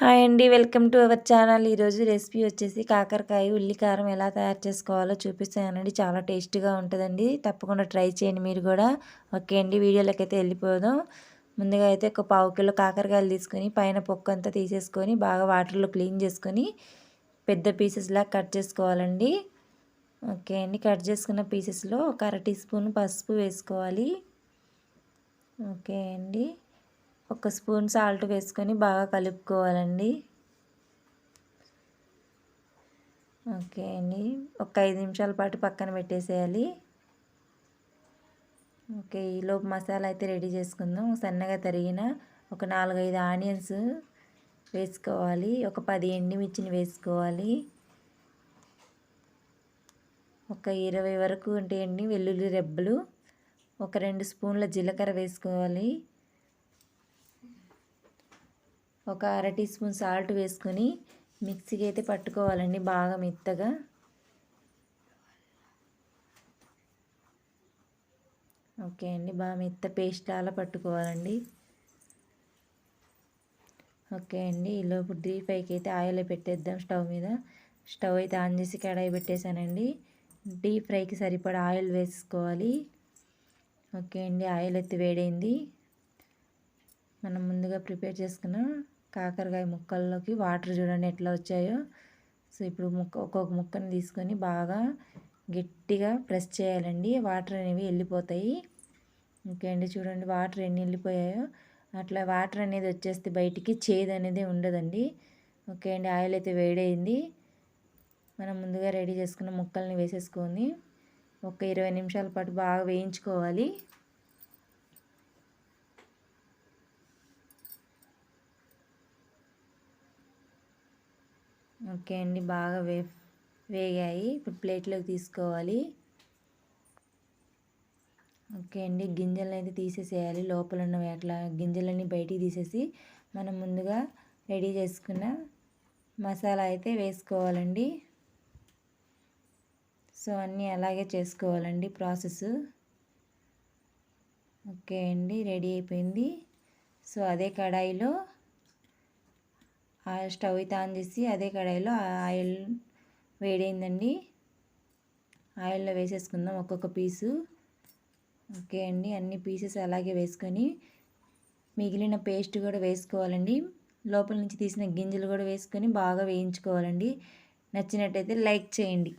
Hi అండి welcome to our channel. ఈరోజు recipe వచ్చేసి కాకరకాయ ఉల్లికారం ఎలా తయారు చేసుకోవాలో చూపిస్తానండి. చాలా టేస్టీగా ఉంటుందండి. తప్పకుండా ట్రై చేయండి మీరు కూడా. ఓకే అండి వీడియోలోకి అయితే వెళ్ళిపోదాం. ముందుగా అయితే ఒక పావు కిలో కాకరకాయలు తీసుకొని పైన పొక్కు అంతా తీసేసుకొని బాగా వాటర్లో క్లీన్ చేసుకొని పెద్ద పీసెస్లా కట్ చేసుకోవాలండి. ఓకే అండి కట్ చేసుకున్న పీసెస్లో ఒక అర టీ స్పూన్ పసుపు వేసుకోవాలి. ఓకే అండి. ఒక స్పూన్ సాల్ట్ వేసుకొని బాగా కలుపుకోవాలండి. ఓకే అండి. ఒక ఐదు నిమిషాల పాటు పక్కన పెట్టేసేయాలి. ఓకే ఈలోపు మసాలా అయితే రెడీ చేసుకుందాం. సన్నగా తరిగిన ఒక నాలుగైదు ఆనియన్స్ వేసుకోవాలి. ఒక పది ఎండిమిర్చిని వేసుకోవాలి. ఒక ఇరవై వరకు ఉంటాయండి వెల్లుల్లి రెబ్బలు. ఒక రెండు స్పూన్ల జీలకర్ర వేసుకోవాలి. ఒక అర టీ స్పూన్ సాల్ట్ వేసుకొని మిక్సీకి అయితే పట్టుకోవాలండి బాగా మెత్తగా. ఓకే అండి బాగా మెత్త పేస్ట్ అలా పట్టుకోవాలండి. ఓకే అండి ఈలోపు డీప్ ఫ్రైకి అయితే ఆయిల్ పెట్టేద్దాం స్టవ్ మీద. స్టవ్ అయితే ఆన్ చేసి కడాయి పెట్టేశానండి. డీప్ ఫ్రైకి సరిపడా ఆయిల్ వేసుకోవాలి. ఓకే అండి ఆయిల్ అయితే వేడైంది. మనం ముందుగా ప్రిపేర్ చేసుకున్న కాకరకాయ ముక్కల్లోకి వాటర్ చూడండి ఎట్లా వచ్చాయో. సో ఇప్పుడు ముక్క ఒక్కొక్క ముక్కని తీసుకొని బాగా గట్టిగా ప్రెస్ చేయాలండి. వాటర్ అనేవి వెళ్ళిపోతాయి. ఓకే అండి చూడండి వాటర్ ఎన్ని వెళ్ళిపోయాయో. అట్లా వాటర్ అనేది వచ్చేస్తే బయటికి చేదు అనేది ఉండదండి. ఓకే అండి ఆయిల్ అయితే వేడైంది. మనం ముందుగా రెడీ చేసుకున్న ముక్కల్ని వేసేసుకొని ఒక ఇరవై నిమిషాల పాటు బాగా వేయించుకోవాలి. ఓకే అండి బాగా వే వేగాయి. ఇప్పుడు ప్లేట్లోకి తీసుకోవాలి. ఓకే అండి గింజలను అయితే తీసేసేయాలి. లోపల ఉన్న అట్లా గింజలన్నీ బయటికి తీసేసి మనం ముందుగా రెడీ చేసుకున్న మసాలా అయితే వేసుకోవాలండి. సో అన్నీ అలాగే చేసుకోవాలండి ప్రాసెస్ ఓకే అండి రెడీ అయిపోయింది. సో అదే కడాయిలో స్టవ్ అయితే ఆన్ చేసి అదే కడాయిలో ఆయిల్ వేడైందండి. ఆయిల్లో వేసేసుకుందాం ఒక్కొక్క పీసు. ఓకే అండి అన్ని పీసెస్ అలాగే వేసుకొని మిగిలిన పేస్ట్ కూడా వేసుకోవాలండి. లోపల నుంచి తీసిన గింజలు కూడా వేసుకొని బాగా వేయించుకోవాలండి. నచ్చినట్టయితే లైక్ చేయండి.